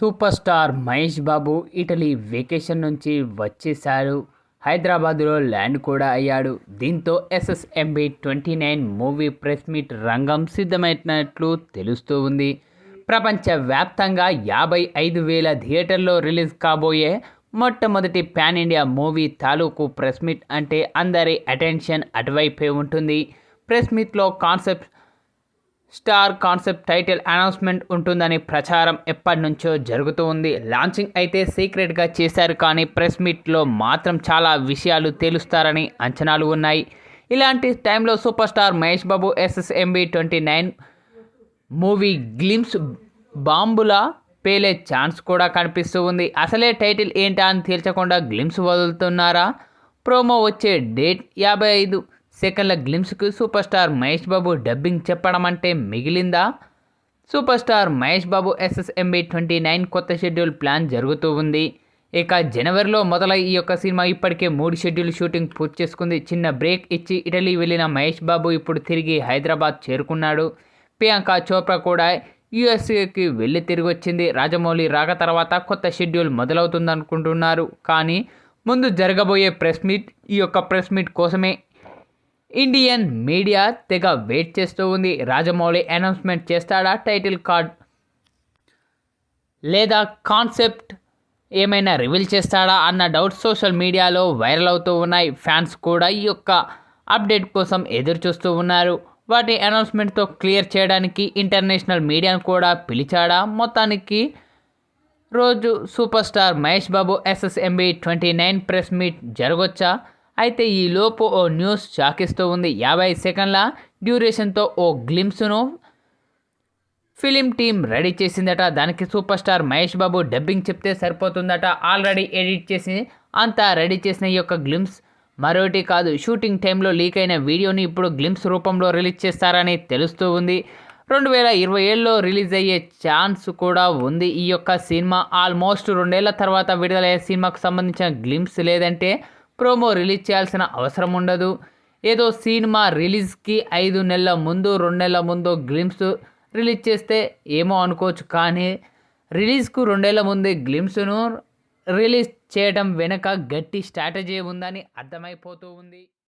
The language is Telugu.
Super star Mahesh Babu Italy vacation నుంచి వచ్చేశారు. హైదరాబాద్లో ల్యాండ్ కూడా అయ్యాడు. దీంతో SSMB twenty nine movie press meet రంగం సిద్ధమైనట్లు తెలుస్తూ ఉంది. ప్రపంచవ్యాప్తంగా యాభై ఐదు వేల థియేటర్లో రిలీజ్ కాబోయే మొట్టమొదటి పాన్ ఇండియా మూవీ తాలూకు ప్రెస్ మీట్ అంటే అందరి అటెన్షన్ అటువైపే ఉంటుంది. ప్రెస్ మీట్లో concept star concept title announcement ఉంటుందని ప్రచారం ఎప్పటి నుంచో జరుగుతూ ఉంది. లాంచింగ్ అయితే సీక్రెట్గా చేశారు కానీ ప్రెస్ మీట్లో మాత్రం చాలా విషయాలు తేలుస్తారని అంచనాలు ఉన్నాయి. ఇలాంటి టైంలో super star Mahesh Babu SSMB twenty nine movie glimpse బాంబులా పేలే ఛాన్స్ కూడా కనిపిస్తూ ఉంది. అసలే టైటిల్ ఏంటా అని తేల్చకుండా గ్లిమ్స్ వదులుతున్నారా? ప్రోమో వచ్చే డేట్ యాభై ఐదు సెకండ్ల గ్లిమ్స్కు super star Mahesh Babu dubbing చెప్పడం అంటే మిగిలిందా? Super star Mahesh Babu SSMB twenty nine కొత్త షెడ్యూల్ ప్లాన్ జరుగుతూ ఉంది. ఇక జనవరిలో మొదలై ఈ యొక్క సినిమా ఇప్పటికే మూడు షెడ్యూల్ షూటింగ్ పూర్తి చేసుకుంది. చిన్న బ్రేక్ ఇచ్చి ఇటలీ వెళ్ళిన మహేష్ బాబు ఇప్పుడు తిరిగి హైదరాబాద్ చేరుకున్నాడు. ప్రియాంక చోప్రా కూడా యుఎస్ఏకి వెళ్ళి తిరిగి వచ్చింది రాజమౌళి రాక తర్వాత కొత్త షెడ్యూల్ మొదలవుతుంది అనుకుంటున్నారు కానీ ముందు జరగబోయే ప్రెస్ మీట్ ఈ యొక్క ప్రెస్ మీట్ కోసమే ఇండియన్ మీడియా తెగ వెయిట్ చేస్తూ ఉంది. రాజమౌళి అనౌన్స్మెంట్ చేస్తాడా టైటిల్ కార్డ్? లేదా కాన్సెప్ట్ ఏమైనా రివీల్ చేస్తాడా అన్న డౌట్ సోషల్ మీడియాలో వైరల్ అవుతూ ఉన్నాయి. ఫ్యాన్స్ కూడా ఈ యొక్క అప్డేట్ కోసం ఎదురు చూస్తూ ఉన్నారు. వాటి అనౌన్స్మెంట్తో క్లియర్ చేయడానికి ఇంటర్నేషనల్ మీడియాను కూడా పిలిచాడా? మొత్తానికి రోజు super star Mahesh Babu SSMB twenty nine press meet జరగొచ్చా? అయితే ఈ లోపు ఓ న్యూస్ షాకిస్తూ ఉంది. యాభై సెకండ్ల డ్యూరేషన్తో ఓ గ్లిమ్స్ను ఫిలిం టీం రెడీ చేసిందట. దానికి super star Mahesh Babu dubbing చెప్తే సరిపోతుందట. ఆల్రెడీ ఎడిట్ చేసి అంతా రెడీ చేసిన ఈ యొక్క గ్లిమ్స్ మరోటి కాదు. షూటింగ్ టైంలో లీక్ అయిన వీడియోని ఇప్పుడు గ్లిమ్స్ రూపంలో రిలీజ్ చేస్తారని తెలుస్తూ ఉంది. రెండు వేల ఇరవై ఏళ్ళలో రిలీజ్ అయ్యే ఛాన్స్ కూడా ఉంది. ఈ యొక్క సినిమా ఆల్మోస్ట్ రెండేళ్ళ తర్వాత విడుదలయ్యే సినిమాకు సంబంధించిన గ్లిమ్స్ లేదంటే ప్రోమో రిలీజ్ చేయాల్సిన అవసరం ఉండదు. ఏదో సినిమా రిలీజ్కి ఐదు నెలల ముందు రెండు నెలల ముందు గ్లిమ్స్ రిలీజ్ చేస్తే ఏమో అనుకోవచ్చు కానీ రిలీజ్కు రెండేళ్ళ ముందే గ్లిమ్స్ను రిలీజ్ చేయడం వెనుక గట్టి స్ట్రాటజీ ఉందని అర్థమైపోతూ ఉంది.